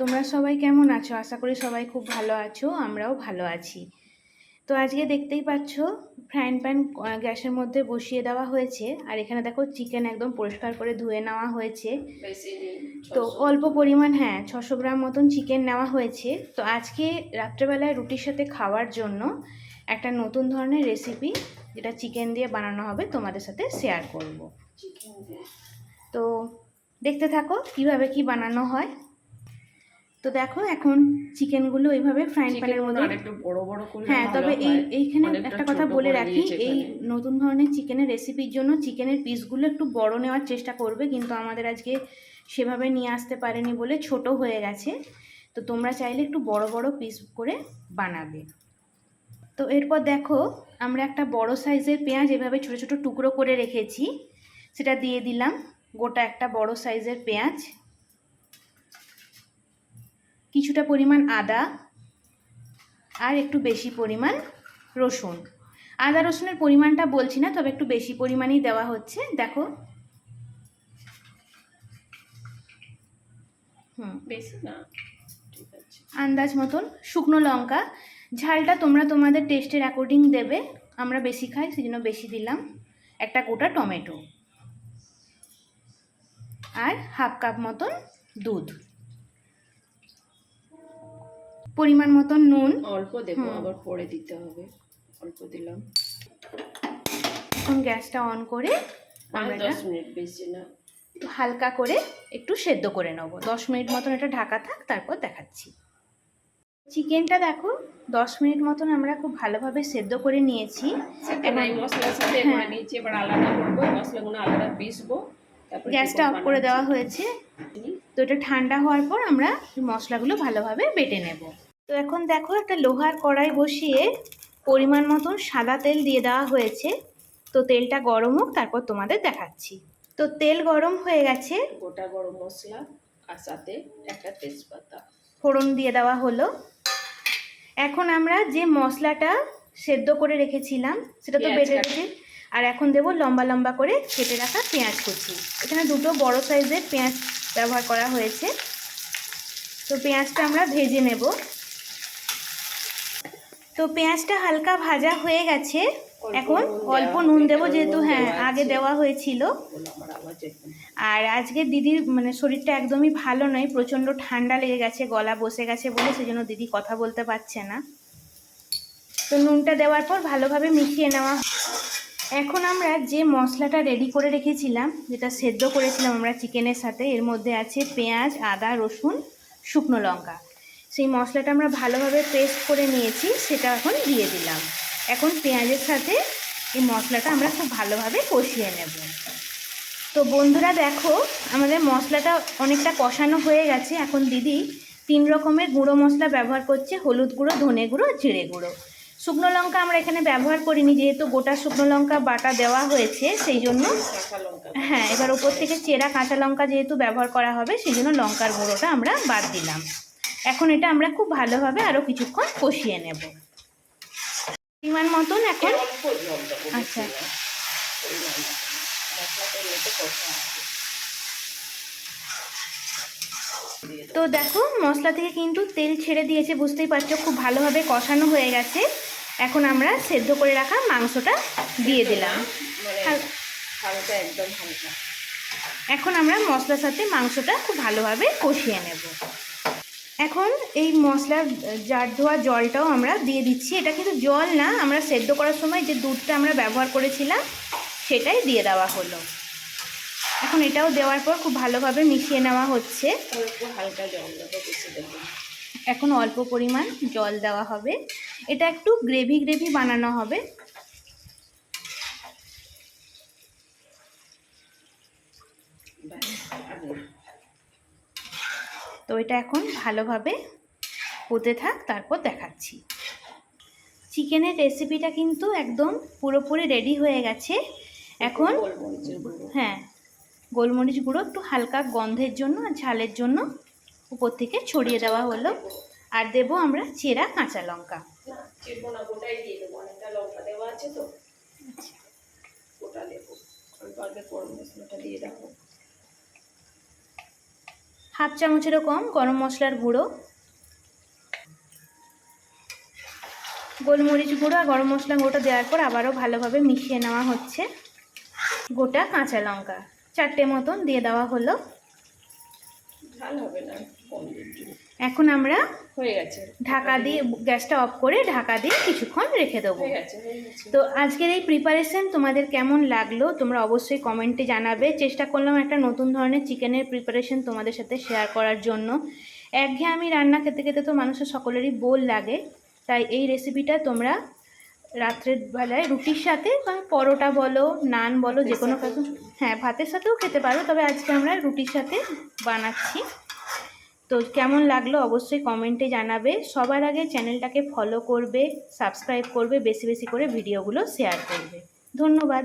তোমরা সবাই কেমন আছো? আশা করি সবাই খুব ভালো আছো, আমরাও ভালো আছি। তো আজকে দেখতেই পাচ্ছ, ফ্রাইং প্যান গ্যাসের মধ্যে বসিয়ে দেওয়া হয়েছে। আর এখানে দেখো, চিকেন একদম পরিষ্কার করে ধুয়ে নেওয়া হয়েছে। তো অল্প পরিমাণ হ্যাঁ ছশো গ্রাম মতন চিকেন নেওয়া হয়েছে। তো আজকে রাত্রেবেলায় রুটির সাথে খাওয়ার জন্য একটা নতুন ধরনের রেসিপি, যেটা চিকেন দিয়ে বানানো হবে, তোমাদের সাথে শেয়ার করব। তো দেখতে থাকো, কীভাবে কি বানানো হয়। তো দেখো এখন চিকেনগুলো এইভাবে ফ্রাইং প্যানের মধ্যে আরেকটু বড় বড় হ্যাঁ তবে এই এইখানে একটা কথা বলে রাখি এই নতুন ধরনের চিকেনের রেসিপির জন্য চিকেনের পিসগুলো একটু বড় নেওয়ার চেষ্টা করবে কিন্তু আমাদের আজকে সেভাবে নিয়ে আসতে পারেনি বলে ছোট হয়ে গেছে। তো তোমরা চাইলে একটু বড় বড় পিস করে বানাবে। তো এরপর দেখো আমরা একটা বড় সাইজের পেঁয়াজ এভাবে ছোট ছোট টুকরো করে রেখেছি। সেটা দিয়ে দিলাম গোটা একটা বড় সাইজের পেঁয়াজ। কিছুটা পরিমাণ আদা আর একটু বেশি পরিমাণ রসুন। আদা রসুনের পরিমাণটা বলছি না, তবে একটু বেশি পরিমাণেই দেওয়া হচ্ছে। দেখো। হুম, বেশি আন্দাজ মতন শুকনো লঙ্কা। ঝালটা তোমরা তোমাদের টেস্টের অ্যাকর্ডিং দেবে। আমরা বেশি খাই সেই জন্য বেশি দিলাম। একটা গোটা টমেটো। আর হাফ কাপ মতন দুধ। পরিমাণ মতন নুন। অল্প দেবো। আবার পরে দিতে হবে। অল্প দিলাম। এখন গ্যাসটা অন করে আমরা দশ মিনিট বেশি না। একটু হালকা করে একটু সেদ্ধ করে নেব। দশ মিনিট মতন এটা ঢাকা থাক তারপর দেখাচ্ছি। চিকেনটা দেখো দশ মিনিট মতন আমরা খুব ভালোভাবে সেদ্ধ করে নিয়েছি। মশলার সাথে হ্যাঁ। নিয়েছি এবার আলাদা করব মশলাগুলো আলাদা পিসবো গ্যাসটা অফ করে দেওয়া হয়েছে। তো এটা ঠান্ডা হওয়ার পর আমরা মশলাগুলো ভালোভাবে বেটে নেব। তো এখন দেখো একটা লোহার কড়াই বসিয়ে পরিমাণ মতন সাদা তেল দিয়ে দেওয়া হয়েছে। তো তেলটা গরম হোক তারপর তোমাদের দেখাচ্ছি। তো তেল গরম হয়ে গেছে। গোটা গরম মশলা আর সাথে একটা তেজপাতা। ফোড়ন দিয়ে দেওয়া হলো। এখন আমরা যে মশলাটা সেদ্ধ করে রেখেছিলাম সেটা তো বেটে। রেখে আর এখন দেবো লম্বা লম্বা করে কেটে রাখা পেঁয়াজ কুচি। এখানে দুটো বড় সাইজের পেঁয়াজ ব্যবহার করা হয়েছে। তো পেঁয়াজটা আমরা ভেজে নেব। তো পেঁয়াজটা হালকা ভাজা হয়ে গেছে। এখন অল্প নুন দেবো যেহেতু হ্যাঁ আগে দেওয়া হয়েছিল। আর আজকে দিদির মানে শরীরটা একদমই ভালো নয় প্রচণ্ড ঠান্ডা লেগে গেছে গলা বসে গেছে বলে সেজন্য দিদি কথা বলতে পারছে না। তো নুনটা দেওয়ার পর ভালোভাবে মিশিয়ে নেওয়া এখন আমরা যে মশলাটা রেডি করে রেখেছিলাম যেটা সেদ্ধ করেছিলাম আমরা চিকেনের সাথে এর মধ্যে আছে পেঁয়াজ আদা রসুন শুকনো লঙ্কা। সেই মশলাটা আমরা ভালোভাবে পেস্ট করে নিয়েছি সেটা এখন দিয়ে দিলাম। এখন পেঁয়াজের সাথে এই মশলাটা আমরা খুব ভালোভাবে কষিয়ে নেব। তো বন্ধুরা দেখো আমাদের মশলাটা অনেকটা কষানো হয়ে গেছে। এখন দিদি তিন রকমের গুঁড়ো মশলা ব্যবহার করছে হলুদ গুঁড়ো ধনে গুঁড়ো জিরে গুঁড়ো। শুকনো লঙ্কা আমরা এখানে ব্যবহার করিনি যেহেতু গোটা শুকনো লঙ্কা বাটা দেওয়া হয়েছে সেই জন্য হ্যাঁ এবার ওপর থেকে চেরা কাঁচা লঙ্কা যেহেতু ব্যবহার করা হবে সেই জন্য লঙ্কার গুঁড়োটা আমরা বাদ দিলাম। এখন এটা আমরা খুব ভালোভাবে আরও কিছুক্ষণ কষিয়ে নেব। পরিমাণ মতন এখন আচ্ছা। তো দেখো মশলা থেকে কিন্তু তেল ছেড়ে দিয়েছে বুঝতেই পারছ খুব ভালোভাবে কষানো হয়ে গেছে। এখন আমরা সেদ্ধ করে রাখা মাংসটা দিয়ে দিলাম। মানে একদম এখন আমরা মশলার সাথে মাংসটা খুব ভালোভাবে কষিয়ে নেব। এখন এই মশলার জার ধোয়া জলটাও আমরা দিয়ে দিচ্ছি। এটা কিন্তু জল না, আমরা সেদ্ধ করার সময় যে দুধটা আমরা ব্যবহার করেছিলাম, সেটাই দিয়ে দেওয়া হলো। এখন এটাও দেওয়ার পর খুব ভালোভাবে মিশিয়ে নেওয়া হচ্ছে। হালকা জল। এখন অল্প পরিমাণ জল দেওয়া হবে। এটা একটু গ্রেভি গ্রেভি বানানো হবে ব্যাস, আর না। তো এটা এখন ভালোভাবে হতে থাক তারপর দেখাচ্ছি। চিকেনের রেসিপিটা কিন্তু একদম পুরোপুরি রেডি হয়ে গেছে। এখন হ্যাঁ গোলমরিচ গুঁড়ো একটু হালকা গন্ধের জন্য আর ঝালের জন্য উপর থেকে ছড়িয়ে দেওয়া হলো। আর দেবো আমরা চেরা কাঁচা লঙ্কা। লঙ্কা দেওয়া আছে তো। মশলাটা দিয়ে হাফ চামচেরও কম গরম মশলার গুঁড়ো গোলমরিচ গুঁড়ো আর গরম মশলা গুঁড়োটা দেওয়ার পর আবারও ভালোভাবে মিশিয়ে নেওয়া হচ্ছে গোটা কাঁচা লঙ্কা চারটে মতন দিয়ে দেওয়া হলো। এখন আমরা হয়ে গেছে। ঢাকা দিয়ে গ্যাসটা অফ করে ঢাকা দিয়ে কিছুক্ষণ রেখে দেবো। তো আজকের এই প্রিপারেশন তোমাদের কেমন লাগল? তোমরা অবশ্যই কমেন্টে জানাবে। চেষ্টা করলাম একটা নতুন ধরনের চিকেনের প্রিপারেশন তোমাদের সাথে শেয়ার করার জন্য। একঘেয়ে আমি রান্না খেতে খেতে তো মানুষের সকলেরই বোল লাগে। তাই এই রেসিপিটা তোমরা রাত্রের বেলায় রুটির সাথে বা পরোটা বলো নান বলো যে কোনো হ্যাঁ ভাতের সাথেও খেতে পারো। তবে আজকে আমরা রুটির সাথে বানাচ্ছি। তো কেমন লাগল অবশ্যই কমেন্টে জানাবে। সবার আগে চ্যানেলটাকে ফলো করবে সাবস্ক্রাইব করবে, বেশি বেশি করে ভিডিওগুলো শেয়ার করবে। ধন্যবাদ।